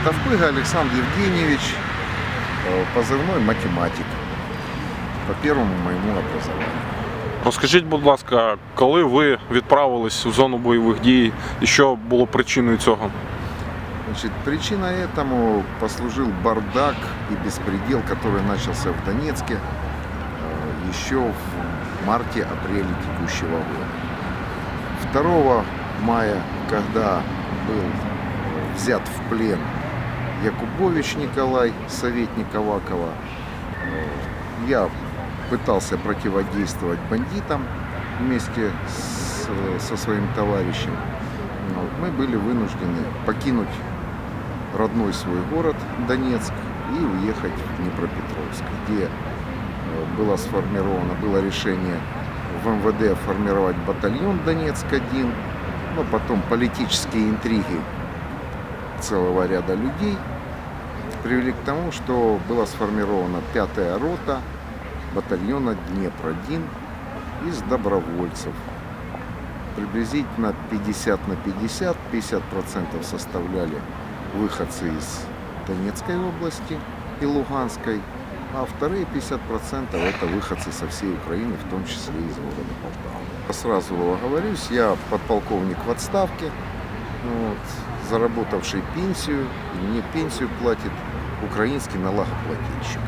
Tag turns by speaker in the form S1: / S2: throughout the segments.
S1: Э, Тавпыга Александр Евгеньевич, э, позывной математик по первому моему образованию.
S2: Розкажіть, будь ласка, коли ви відправились у зону бойових дій і що було причиною цього?
S1: Значит, причина этому послужил бардак и беспредел, который начался в Донецке э, еще в марте-апреле текущего года. 2 мая, когда был э, взят в плен Якубович Николай, советник Авакова, я пытался противодействовать бандитам вместе с- со своим товарищем. Мы были вынуждены покинуть родной свой город Донецк и уехать в Днепропетровск, где э, было сформировано, было решение в МВД формировать батальон Донецк-1, но потом политические интриги целого ряда людей привели к тому, что была сформирована пятая рота батальона Днепр-1 из добровольцев. Приблизительно 50 на 50, 50% составляли выходцы из Донецкой области и Луганской, а вторые 50% это выходцы со всей Украины, в том числе из города Полтава. Сразу оговорюсь, я подполковник в отставке, вот, заработавший пенсию, и мне пенсию платит украинский налогоплательщик.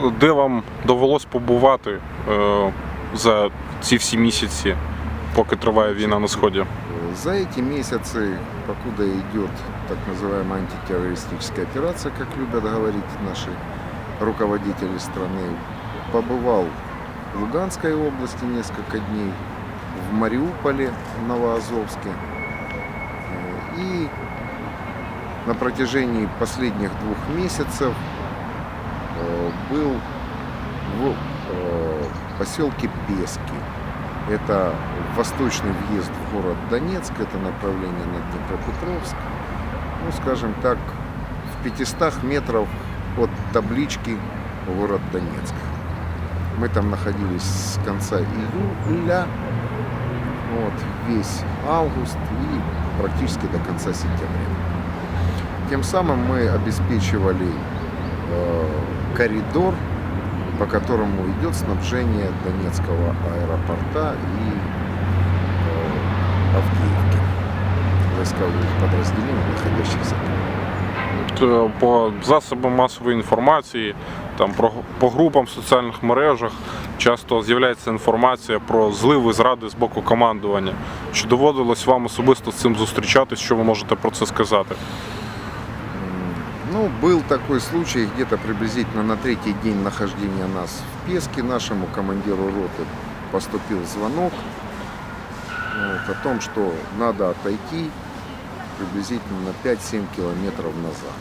S1: Вот.
S2: Де вам довелось побувати е, за ці всі місяці, поки триває війна на сході?
S1: За эти месяцы, покуда идет так называемая антитеррористическая операция, как любят говорить наши руководители страны, побывал в Луганской области несколько дней, в Мариуполе, в Новоазовске. И на протяжении последних двух месяцев э, был в э, поселке Пески. Это восточный въезд в город Донецк, это направление на Днепропетровск. Ну, скажем так, в 500 метров от таблички город Донецк. Мы там находились с конца июля, вот, весь август и практически до конца сентября. Тем самым мы обеспечивали э, коридор по которому идет снабжение Донецкого аэропорта и э, Авдеевки войсковых подразделений, находящихся там.
S2: От, е, По засобам масової інформації, там про по групам в соціальних мережах часто з'являється інформація про зливи зради з боку командування. Чи доводилось вам особисто з цим зустрічатись? Що ви можете про це сказати?
S1: Ну, был такой случай, где-то приблизительно на третий день нахождения нас в Песке нашему командиру роты поступил звонок вот, о том, что надо отойти приблизительно на 5-7 километров назад.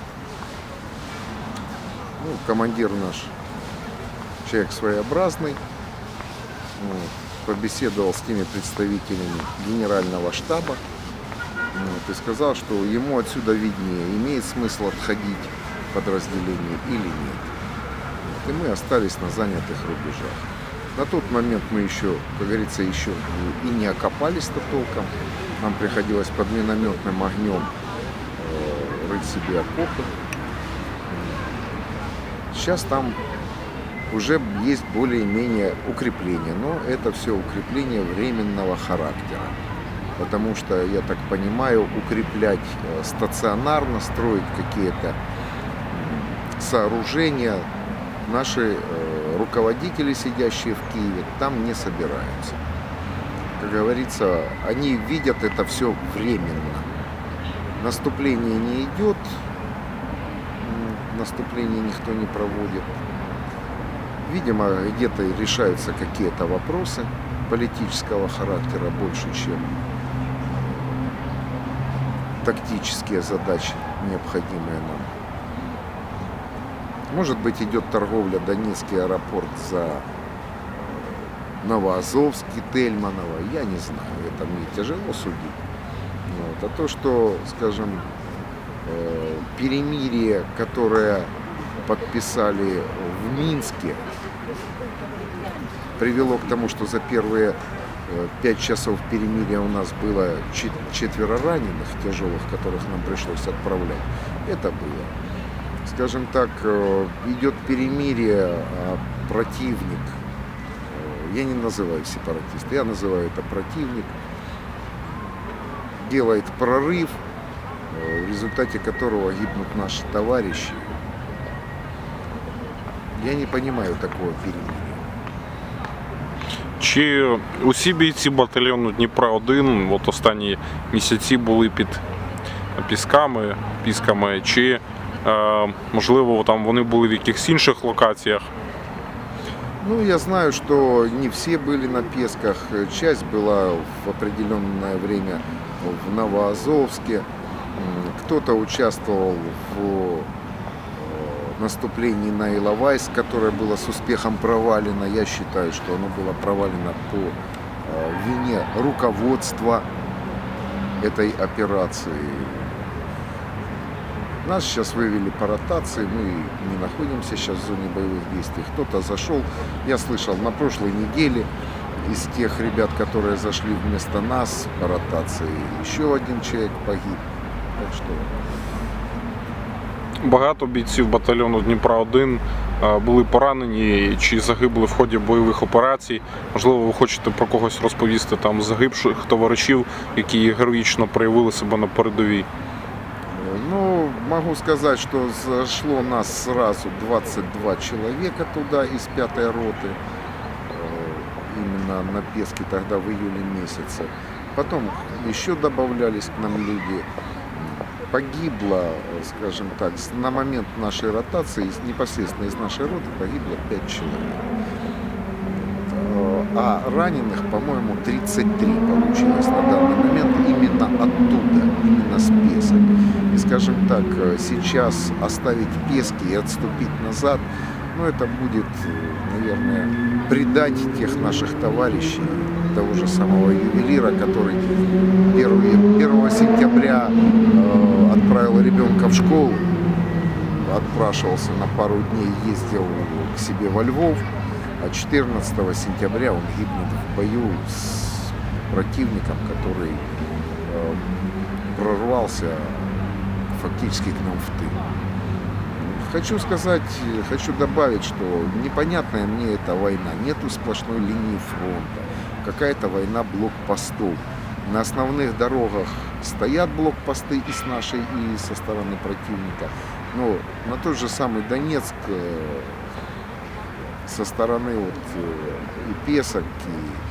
S1: Ну, командир наш человек своеобразный, вот, побеседовал с теми представителями генерального штаба, вот, и сказал, что ему отсюда виднее, имеет смысл отходить подразделение или нет. Вот, и мы остались на занятых рубежах. На тот момент мы еще, как говорится, еще и не окопались-то толком. Нам приходилось под минометным огнем э, рыть себе окопы. Сейчас там уже есть более-менее укрепления, но это все укрепление временного характера потому что, я так понимаю, укреплять э, стационарно, строить какие-то сооружения наши э, руководители, сидящие в Киеве, там не собираются. Как говорится, они видят это все временно. Наступление не идет, наступление никто не проводит. Видимо, где-то решаются какие-то вопросы политического характера больше, чем тактические задачи, необходимые нам. Может быть, идет торговля Донецкий аэропорт за Новоазовский, Тельманово, я не знаю, это мне тяжело судить. Вот. А то, что, скажем, перемирие, которое подписали в Минске, привело к тому, что за первые э, пять часов перемирия у нас было чет- четверо раненых тяжелых, которых нам пришлось отправлять. Это было. Скажем так, э, идет перемирие, а противник, э, я не называю сепаратист, я называю это противник, делает прорыв, э, в результате которого гибнут наши товарищи. Я не понимаю такого перемирия.
S2: Чи усі бійці батальйону Дніпра 1 от останні місяці були під пісками, пісками, чи е, можливо там вони були в якихось інших локаціях?
S1: Ну, я знаю, что не все были на Песках. Часть была в определенное время в Новоазовске. Кто-то участвовал в э, наступлении на Иловайск, которое было с успехом провалено. Я считаю, что оно было провалено по э, вине руководства этой операции. Нас сейчас вывели по ротации, мы не находимся сейчас в зоне боевых действий. Кто-то зашел, я слышал, на прошлой неделе из тех ребят, которые зашли вместо нас по ротации, еще один человек погиб. Так что
S2: Багато бійців батальйону Дніпра 1 е, були поранені чи загибли в ході бойових операцій. Можливо, ви хочете про когось розповісти там з загибших товаришів, які героїчно проявили себе на передовій.
S1: Э, Ну, могу сказать, что зашло нас сразу 22 человека туда из пятой роты, э, именно на Песке тогда в июле месяце. Потом еще добавлялись к нам люди. Погибло, скажем так, на момент нашей ротации, непосредственно из нашей роты погибло 5 человек. Э, А раненых, по-моему, 33 получилось на данный момент именно оттуда, именно с Песок. И, скажем так, э, сейчас оставить Пески и отступить назад, ну, это будет, э, наверное, предать тех наших товарищей, того же самого ювелира, который 1, 1 сентября э, отправил ребенка в школу, отпрашивался на пару дней, ездил к себе во Львов, а 14 сентября он гибнет в бою с противником, который э, прорвался фактически к нам в тыл. Хочу сказать, хочу добавить, что непонятная мне эта война. Нету сплошной линии фронта. Какая-то война блокпостов. На основных дорогах стоят блокпосты и с нашей, и со стороны противника. Но на тот же самый Донецк э, со стороны вот э, и Песок, и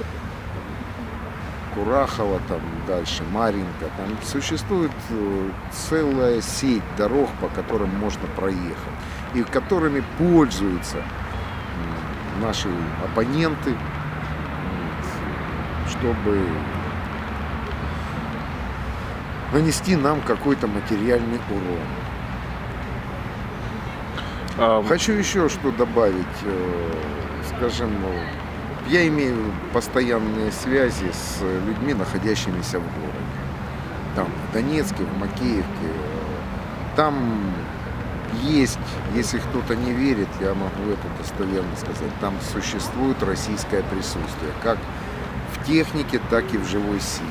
S1: Курахова, там дальше, Маринка, там существует э, целая сеть дорог, по которым можно проехать, и которыми пользуются наши оппоненты, чтобы нанести нам какой-то материальный урон.
S2: Е,
S1: Хочу еще что добавить. э, Скажем, э, я имею постоянные связи с людьми, находящимися в городе. Там, в Донецке, в Макеевке. Там есть, если кто-то не верит, я могу это достоверно сказать, там существует российское присутствие, как технике, так и в живой силе.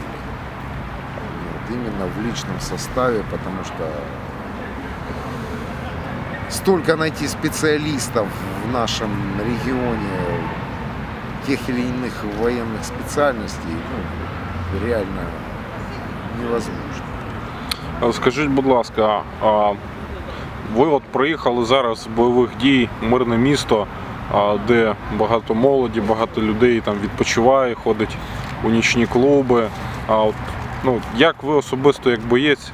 S1: Вот, именно в личном составе, потому что столько найти специалистов в нашем регионе тех или иных военных специальностей ну, реально невозможно.
S2: Е, Скажіть, будь ласка, а ви от приїхали зараз з бойових дій, мирне місто, а, Де багато молоді, багато людей там відпочиває, ходить у нічні клуби. А от, ну, як ви особисто, як боєць,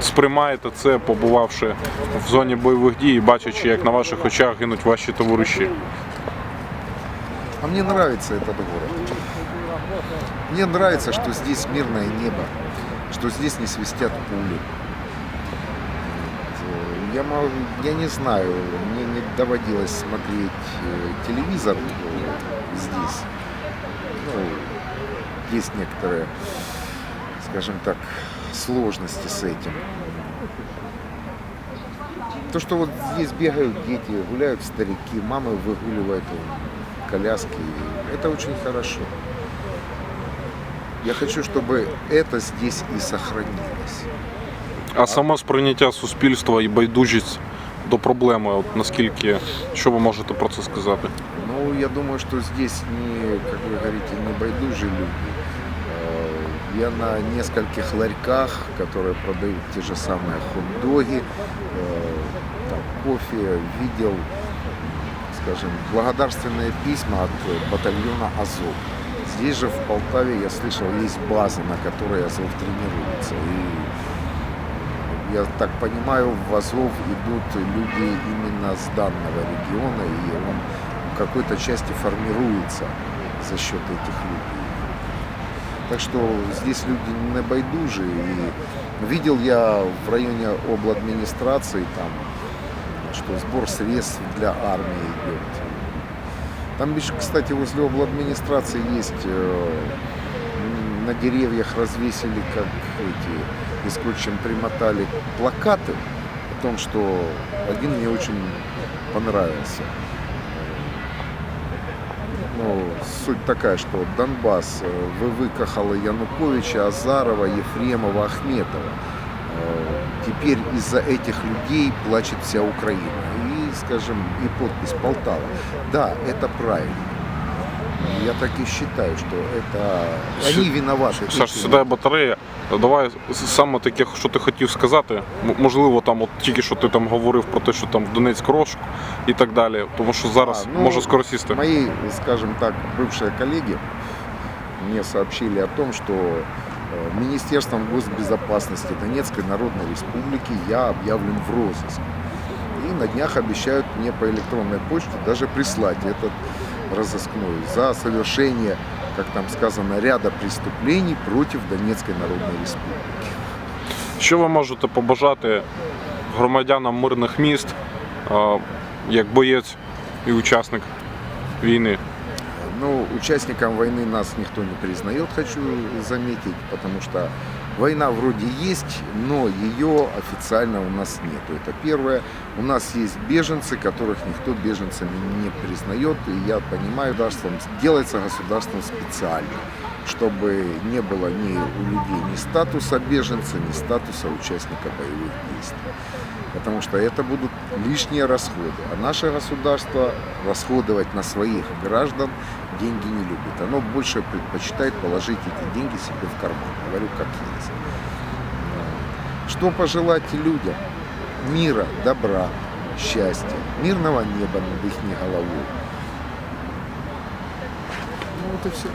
S2: сприймаєте це, побувавши в зоні бойових дій і бачачи, як на ваших очах гинуть ваші товариші?
S1: А мне нравится этот город. Мне нравится, что здесь мирное небо, что здесь не свистят пули. Я, я не знаю, мне не доводилось смотреть э, телевизор э, здесь. Ну, есть некоторые, скажем так, сложности с этим. То, что вот здесь бегают дети, гуляют старики, мамы выгуливают коляски, это очень хорошо. Я хочу, чтобы это здесь и сохранилось.
S2: А саме сприйняття суспільства і байдужість до проблеми, от наскільки що ви можете про це сказати?
S1: Ну, я думаю, что здесь не, как вы говорите, не байдужи люди. Э, Я на нескольких ларьках, которые продают те же самые хот-доги, э, там, кофе, видел, скажем, благодарственные письма от э, батальона Азов. Здесь же в Полтаве, я слышал, есть база, на которой Азов тренируется. И я так понимаю, в Азов идут люди именно с данного региона, и он в какой-то части формируется за счет этих людей. Так что здесь люди не байдужи. И видел я в районе обладминистрации, там, что сбор средств для армии идет. Там, кстати, возле обладминистрации есть э, на деревьях развесили, как эти, и скотчем примотали плакаты о том, что один мне очень понравился. Ну, суть такая, что Донбасс, э, вы выкахало Януковича, Азарова, Ефремова, Ахметова. Э, Теперь из-за этих людей плачет вся Украина. И, скажем, и подпись Полтава. Да, это правильно. Я так и считаю, что это они виноваты.
S2: Саш,
S1: эти
S2: сідає батарея. Давай с- саме таке, що ти хотів сказати. М- Можливо, там от тільки що ти там говорив про те, що там в Донецьк розшук і так далі. Тому що зараз
S1: А, ну,
S2: може скоро сісти.
S1: Мои, скажем так, бывшие коллеги мне сообщили о том, что э, Министерством госбезопасности Донецкой Народной Республики я объявлен в розыск. И на днях обещают мне по электронной почте даже прислать этот разыскной за совершение, как там сказано, ряда преступлений против Донецкой Народной Республики.
S2: Що ви можете побажати громадянам мирних міст, е, як боєць і учасник війни?
S1: Ну, участникам войны нас никто не признает, хочу заметить, потому что война вроде есть, но ее официально у нас нет. Это первое. У нас есть беженцы, которых никто беженцами не признает, и я понимаю, государством делается государством специально, чтобы не было ни у людей ни статуса беженца, ни статуса участника боевых действий. Потому что это будут лишние расходы. А наше государство расходовать на своих граждан деньги не любит. Оно больше предпочитает положить эти деньги себе в карман. Говорю, как есть. Что пожелать людям? Мира, добра, счастья, мирного неба над их головой. Ну вот и все.